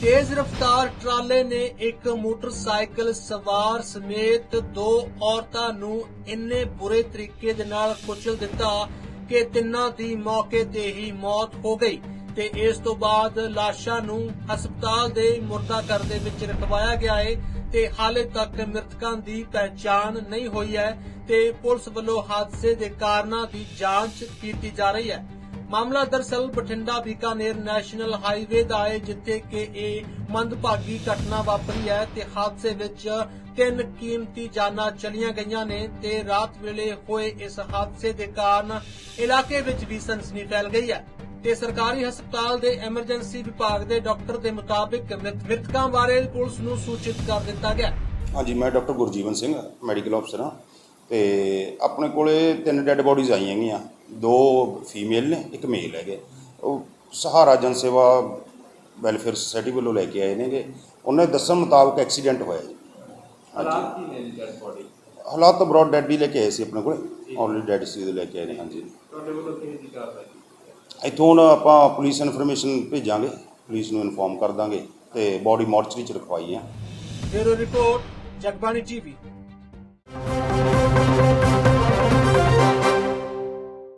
ਤੇਜ਼ ਰਫ਼ਤਾਰ ਟਰਾਲੇ ਨੇ ਇੱਕ ਮੋਟਰਸਾਈਕਲ ਸਵਾਰ ਸਮੇਤ ਦੋ ਔਰਤਾਂ ਨੂੰ ਇੰਨੇ ਬੁਰੇ ਤਰੀਕੇ ਦੇ ਨਾਲ ਕੁਚਲ ਦਿੱਤਾ ਕਿ ਤਿੰਨਾਂ ਦੀ ਮੌਕੇ ਤੇ ਹੀ ਮੌਤ ਹੋ ਗਈ ਤੇ ਇਸ ਤੋਂ ਬਾਅਦ ਲਾਸ਼ਾਂ ਨੂੰ ਹਸਪਤਾਲ ਦੇ ਮੁਰਦਾ ਘਰ ਦੇ ਵਿੱਚ ਰਖਵਾਇਆ ਗਿਆ ਹੈ ਤੇ ਹਾਲੇ ਤੱਕ ਮ੍ਰਿਤਕਾਂ ਦੀ ਪਹਿਚਾਣ ਨਹੀਂ ਹੋਈ ਹੈ ਤੇ ਪੁਲਿਸ ਵੱਲੋਂ ਹਾਦਸੇ ਦੇ ਕਾਰਨਾਂ ਦੀ ਜਾਂਚ ਕੀਤੀ ਜਾ ਰਹੀ ਹੈ। ਮਾਮਲਾ ਦਰਸਲ ਬਠਿੰਡਾ ਬੀਕਾਨੇਰ ਨੈਸ਼ਨਲ ਹਾਈਵੇ ਦਾ ਹੈ, ਜਿੱਥੇ ਕਿ ਇਹ ਮੰਦਭਾਗੀ ਘਟਨਾ ਵਾਪਰੀ ਹੈ ਤੇ ਹਾਦਸੇ ਵਿੱਚ ਤਿੰਨ ਕੀਮਤੀ ਜਾਨਾਂ ਚਲੀਆਂ ਗਈਆਂ ਨੇ ਤੇ ਰਾਤ ਵੇਲੇ ਹੋਏ ਇਸ ਹਾਦਸੇ ਦੇ ਕਾਰਨ ਇਲਾਕੇ ਵਿੱਚ ਵੀ ਸਨਸਨੀ ਫੈਲ ਗਈ ਹੈ। ਤੇ ਸਰਕਾਰੀ ਹਸਪਤਾਲ ਦੇ ਐਮਰਜੈਂਸੀ ਵਿਭਾਗ ਦੇ ਡਾਕਟਰ ਦੇ ਮੁਤਾਬਿਕ ਮ੍ਰਿਤਕਾਂ ਬਾਰੇ ਪੁਲਿਸ ਨੂੰ ਸੂਚਿਤ ਕਰ ਦਿੱਤਾ ਗਿਆ। ਹਾਂਜੀ, ਮੈਂ ਡਾਕਟਰ ਗੁਰਜੀਵਨ ਸਿੰਘ, ਮੈਡੀਕਲ ਅਫਸਰ ਹਾਂ। ਤੇ ਆਪਣੇ ਕੋਲੇ ਤਿੰਨ ਡੈੱਡ ਬੋਡੀਜ਼ ਆਈਆਂ ਹੈਗੀਆਂ ਦੋ ਫੀਮੇਲ ਨੇ ਇੱਕ ਮੇਲ ਹੈਗੇ। ਉਹ ਸਹਾਰਾ ਜਨ ਸੇਵਾ ਵੈਲਫੇਅਰ ਸੁਸਾਇਟੀ ਵੱਲੋਂ ਲੈ ਕੇ ਆਏ ਨੇਗੇ। ਉਹਨਾਂ ਦੇ ਦੱਸਣ ਮੁਤਾਬਕ ਐਕਸੀਡੈਂਟ ਹੋਇਆ ਜੀ। ਹਾਲਾਤ ਕੀ ਨੇ ਡੈਡ ਬੋਡੀ ਹਾਲਾਤ ਤਾਂ ਬਰੋਡ ਡੈਡ ਹੀ ਲੈ ਕੇ ਆਏ ਸੀ ਆਪਣੇ ਕੋਲੇ। ਆਲਰੇਡੀ ਡੈਡ ਸੀ ਉਹਦੇ ਲੈ ਕੇ ਆਏ ਨੇ ਹਾਂਜੀ। ਤੁਹਾਡੇ ਵੱਲੋਂ ਕਿਹੜੀ ਦੀ ਕਾਰਵਾਈ ਕੀਤੀ ਹੈ? ਇੱਥੋਂ ਹੁਣ ਆਪਾਂ ਪੁਲਿਸ ਇਨਫੋਰਮੇਸ਼ਨ ਭੇਜਾਂਗੇ। ਪੁਲਿਸ ਨੂੰ ਇਨਫੋਰਮ ਕਰ ਦਾਂਗੇ ਤੇ ਬੋਡੀ ਮੋਰਚਰੀ ਚ ਰਖਵਾਈ ਹੈ bureau report Jagbani TV. Thank you.